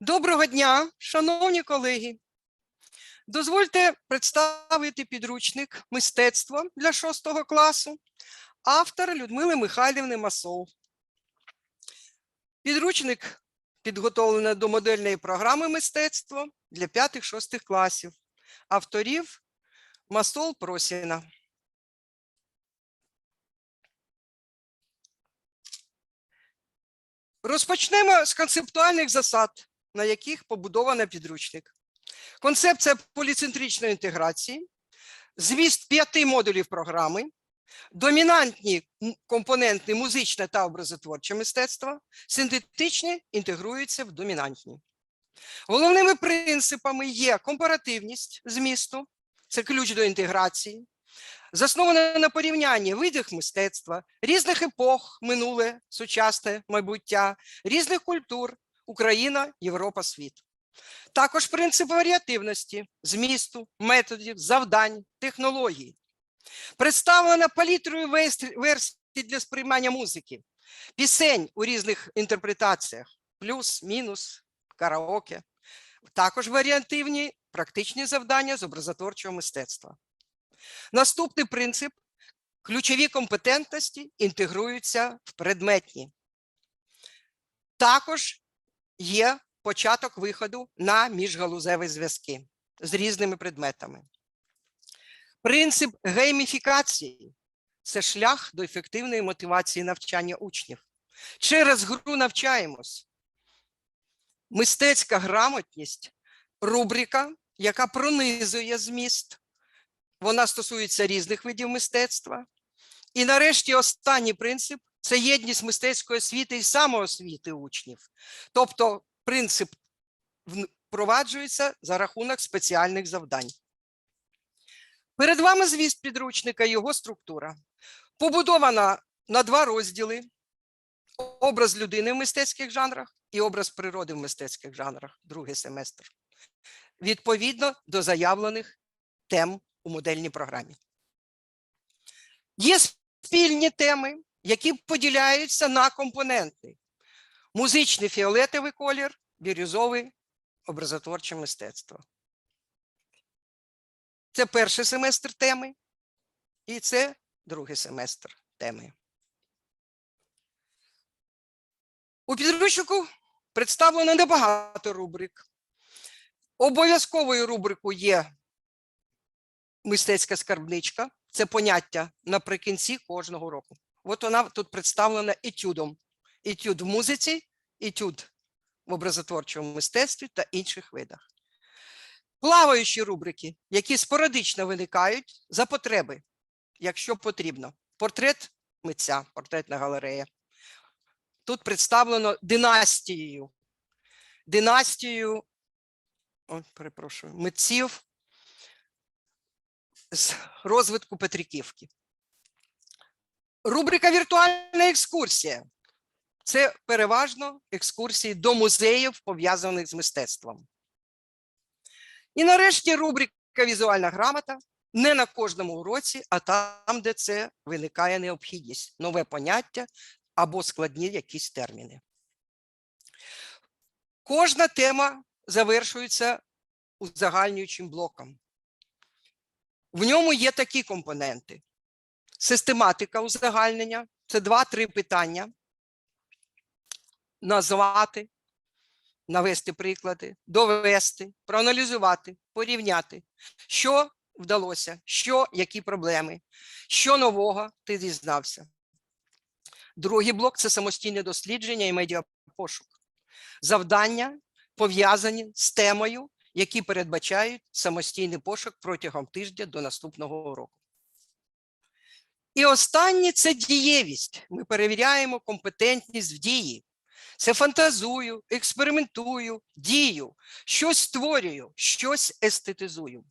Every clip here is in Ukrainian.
Доброго дня, шановні колеги. Дозвольте представити підручник мистецтво для 6 класу, автор Людмили Михайлівни Масол. Підручник підготовлено до модельної програми мистецтво для 5-6 класів. Авторів Масол Просіна. Розпочнемо з концептуальних засад, на яких побудовано підручник. Концепція поліцентричної інтеграції, зміст п'яти модулів програми, домінантні компоненти музичне та образотворче мистецтво, синтетичні інтегруються в домінантні. Головними принципами є компаративність змісту, це ключ до інтеграції, заснована на порівнянні видів мистецтва, різних епох, минуле, сучасне майбуття, різних культур, Україна, Європа, світ. Також принцип варіативності, змісту, методів, завдань, технологій. Представлена палітрою версій для сприймання музики, пісень у різних інтерпретаціях, плюс, мінус, караоке. Також варіативні практичні завдання з образотворчого мистецтва. Наступний принцип ключові компетентності інтегруються в предметні. Також є початок виходу на міжгалузеві зв'язки з різними предметами. Принцип гейміфікації це шлях до ефективної мотивації навчання учнів. Через гру навчаємось. Мистецька грамотність рубрика, яка пронизує зміст. Вона стосується різних видів мистецтва. І нарешті останній принцип це єдність мистецької освіти і самоосвіти учнів. Тобто принцип впроваджується за рахунок спеціальних завдань. Перед вами звіст підручника, його структура. Побудована на два розділи: образ людини в мистецьких жанрах і образ природи в мистецьких жанрах, другий семестр. Відповідно до заявлених тем у модельній програмі. Є спільні теми, які поділяються на компоненти: музичний фіолетовий колір, бірюзовий образотворче мистецтво. Це перший семестр теми, і це другий семестр теми. У підручнику представлено небагато рубрик. Обов'язковою рубрикою є мистецька скарбничка. Це поняття наприкінці кожного року. От вона тут представлена етюдом. Етюд в музиці, етюд в образотворчому мистецтві та інших видах. Плаваючі рубрики, які спорадично виникають за потреби, якщо потрібно. Портрет митця, портретна галерея. Тут представлено династією. Династією, о, перепрошую, митців з розвитку Петриківки. Рубрика Віртуальна екскурсія. Це переважно екскурсії до музеїв, пов'язаних з мистецтвом. І нарешті рубрика Візуальна грамота не на кожному уроці, а там, де це виникає необхідність, нове поняття або складні якісь терміни. Кожна тема завершується узагальнюючим блоком. В ньому є такі компоненти: систематика узагальнення це два-три питання. Назвати, навести приклади, довести, проаналізувати, порівняти, що вдалося, що, які проблеми, що нового ти дізнався. Другий блок це самостійне дослідження і медіапошук. Завдання пов'язані з темою, які передбачають самостійний пошук протягом тижня до наступного року. І останнє це дієвість. Ми перевіряємо компетентність в дії. Це фантазую, експериментую, дію, щось створюю, щось естетизую.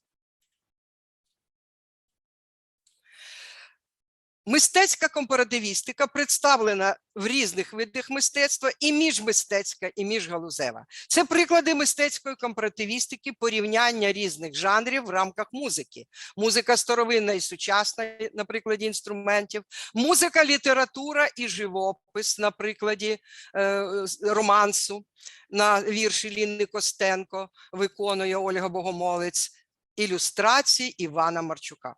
Мистецька компаративістика представлена в різних видах мистецтва і міжмистецька, і міжгалузева. Це приклади мистецької компаративістики, порівняння різних жанрів в рамках музики. Музика старовинна і сучасна на прикладі інструментів, музика, література і живопис на прикладі е, романсу на вірші Ліни Костенко виконує Ольга Богомолець, ілюстрації Івана Марчука.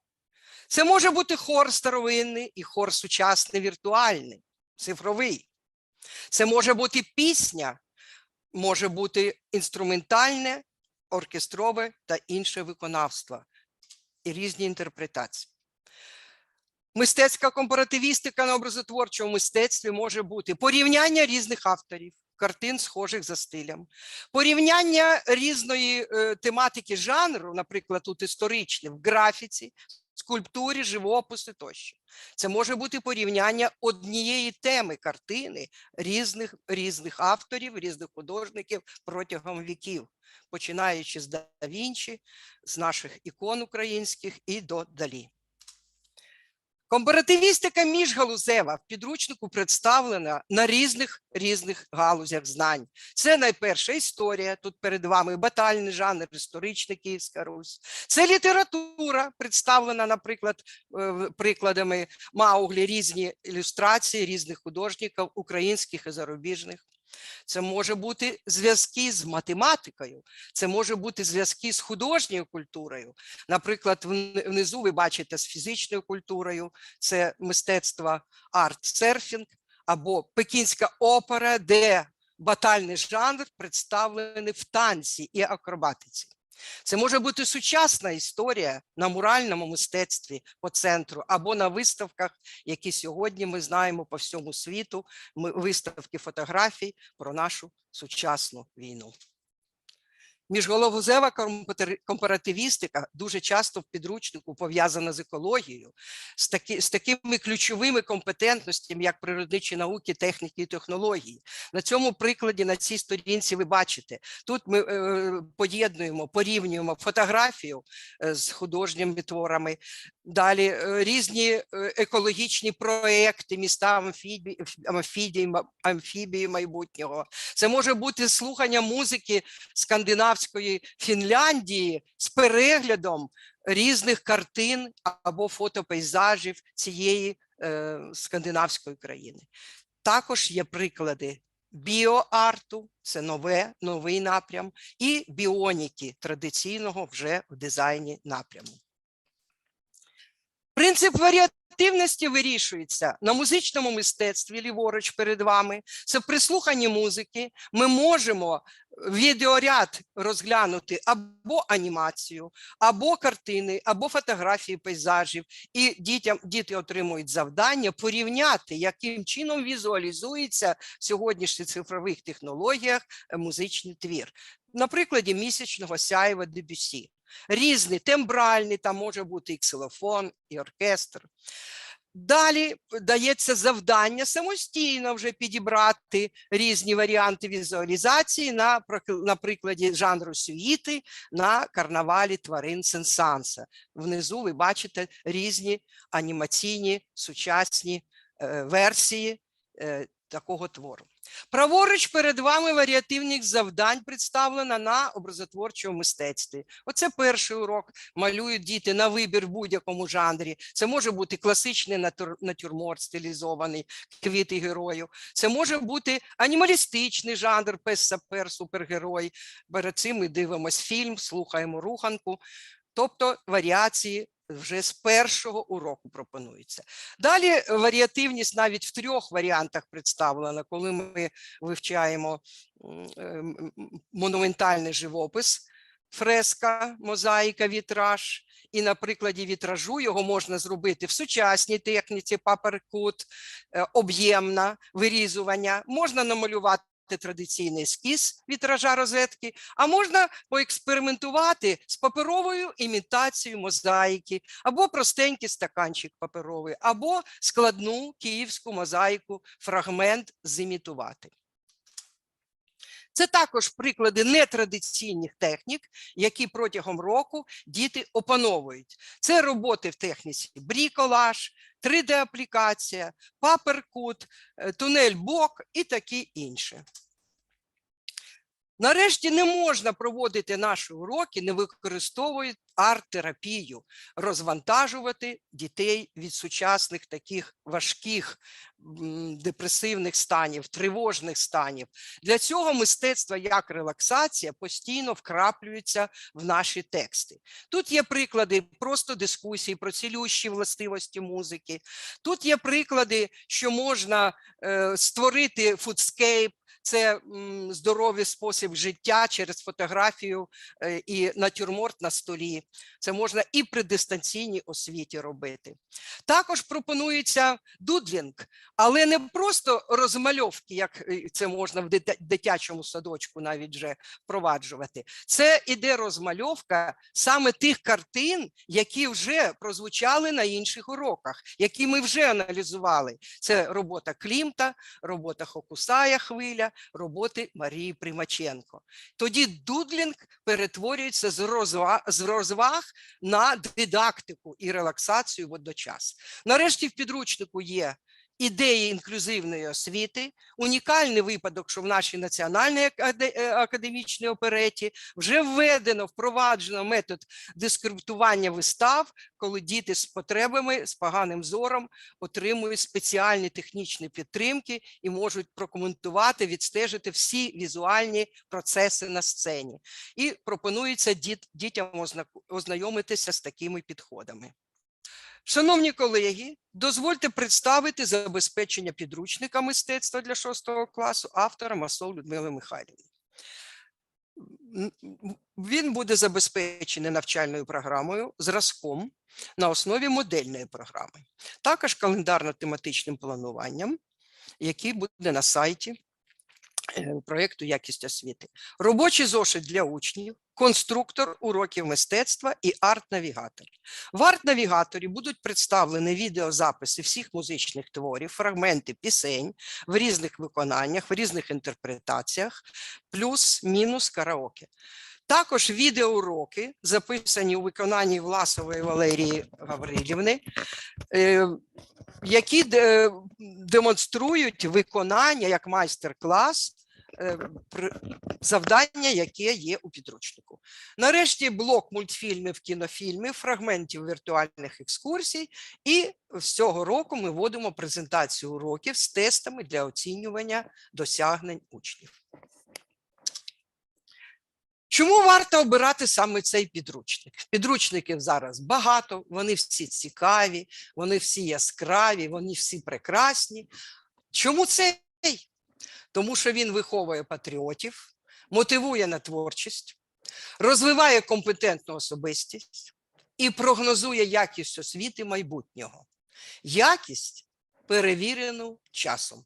Це може бути хор старовинний і хор сучасний віртуальний, цифровий. Це може бути пісня, може бути інструментальне, оркестрове та інше виконавство і різні інтерпретації. Мистецька компаративістика на образотворчому мистецтві може бути порівняння різних авторів, картин, схожих за стилем, порівняння різної е, тематики жанру, наприклад, тут історичне, в графіці, скульптурі, живописи тощо. Це може бути порівняння однієї теми картини різних, різних авторів, різних художників протягом віків, починаючи з Да Вінчі, з наших ікон українських і до Далі. Компаративістика міжгалузева в підручнику представлена на різних різних галузях знань. Це найперша історія. Тут перед вами батальний жанр, історична Київська Русь. Це література, представлена, наприклад, е, прикладами Мауглі, різні ілюстрації різних художників, українських і зарубіжних. Це може бути зв'язки з математикою, це може бути зв'язки з художньою культурою. Наприклад, внизу ви бачите з фізичною культурою, це мистецтво арт-серфінг або пекінська опера, де батальний жанр представлений в танці і акробатиці. Це може бути сучасна історія на муральному мистецтві по центру або на виставках, які сьогодні ми знаємо по всьому світу. Виставки фотографій про нашу сучасну війну. Міжголовузева компатери- компаративістика дуже часто в підручнику пов'язана з екологією, з, такі, з такими ключовими компетентностями, як природничі науки, техніки і технології. На цьому прикладі, на цій сторінці, ви бачите, тут ми е, поєднуємо, порівнюємо фотографію е, з художніми творами, далі е, різні е, екологічні проекти, міста амфібії, амфібії, амфібії майбутнього. Це може бути слухання музики скандинавської Фінляндії з переглядом різних картин або фотопейзажів цієї е, скандинавської країни. Також є приклади біоарту, це нове, новий напрям, і біоніки традиційного вже в дизайні напряму. Принцип варіативності вирішується на музичному мистецтві, ліворуч перед вами. Це в прислуханні музики. Ми можемо відеоряд розглянути або анімацію, або картини, або фотографії пейзажів, і дітям діти отримують завдання порівняти, яким чином візуалізується в сьогоднішніх цифрових технологіях музичний твір. На прикладі місячного сяєва Дебюсі. Різний тембральний, там може бути і ксилофон, і оркестр. Далі дається завдання самостійно вже підібрати різні варіанти візуалізації на, на прикладі жанру сюїти на карнавалі тварин Сенсанса. Внизу ви бачите різні анімаційні сучасні е, версії е, такого твору. Праворуч перед вами варіативних завдань представлена на образотворчому мистецтві. Оце перший урок. Малюють діти на вибір в будь-якому жанрі. Це може бути класичний натюр- натюрморт, стилізований, квіти герою. Це може бути анімалістичний жанр, пес сапер, супергерой. Перед цим ми дивимось фільм, слухаємо руханку. Тобто варіації вже з першого уроку пропонуються. Далі варіативність навіть в трьох варіантах представлена, коли ми вивчаємо е, монументальний живопис, фреска, мозаїка, вітраж. І на прикладі вітражу його можна зробити в сучасній техніці, паперкут, е, об'ємна, вирізування. Можна намалювати традиційний ескіз вітража розетки, а можна поекспериментувати з паперовою імітацією мозаїки, або простенький стаканчик паперовий, або складну київську мозаїку, фрагмент зімітувати. Це також приклади нетрадиційних технік, які протягом року діти опановують. Це роботи в техніці бріколаж, 3D-аплікація, паперкут, е, тунель бок і таке інше. Нарешті не можна проводити наші уроки, не використовуючи арт-терапію, розвантажувати дітей від сучасних таких важких депресивних станів, тривожних станів. Для цього мистецтво як релаксація постійно вкраплюється в наші тексти. Тут є приклади просто дискусії про цілющі властивості музики. Тут є приклади, що можна е, створити фудскейп, це здоровий спосіб життя через фотографію е, і натюрморт на столі. Це можна і при дистанційній освіті робити. Також пропонується дудлінг, але не просто розмальовки, як е, це можна в дитячому садочку навіть вже впроваджувати. Це іде розмальовка саме тих картин, які вже прозвучали на інших уроках, які ми вже аналізували. Це робота Клімта, робота Хокусая Хвиля, роботи Марії Примаченко. Тоді дудлінг перетворюється з розваг, з розваг на дидактику і релаксацію водночас. Нарешті в підручнику є ідеї інклюзивної освіти, унікальний випадок, що в нашій національній е, академічній опереті вже введено, впроваджено метод дискриптування вистав, коли діти з потребами, з поганим зором отримують спеціальні технічні підтримки і можуть прокоментувати, відстежити всі візуальні процеси на сцені. І пропонується дітям ознайомитися з такими підходами. Шановні колеги, дозвольте представити забезпечення підручника мистецтва для 6 класу автора Масол Людмили Михайлівни. Він буде забезпечений навчальною програмою, зразком на основі модельної програми, також календарно-тематичним плануванням, який буде на сайті проєкту Якість освіти. Робочий зошит для учнів, конструктор уроків мистецтва і арт-навігатор. В арт-навігаторі будуть представлені відеозаписи всіх музичних творів, фрагменти пісень в різних виконаннях, в різних інтерпретаціях, плюс-мінус караоке. Також відеоуроки, записані у виконанні Власової Валерії Гаврилівни, е, які де- демонструють виконання як майстер-клас е, завдання, яке є у підручнику. Нарешті блок мультфільмів, кінофільмів, фрагментів віртуальних екскурсій. І з цього року ми вводимо презентацію уроків з тестами для оцінювання досягнень учнів. Чому варто обирати саме цей підручник? Підручників зараз багато, вони всі цікаві, вони всі яскраві, вони всі прекрасні. Чому цей? Тому що він виховує патріотів, мотивує на творчість, розвиває компетентну особистість і прогнозує якість освіти майбутнього. Якість перевірену часом.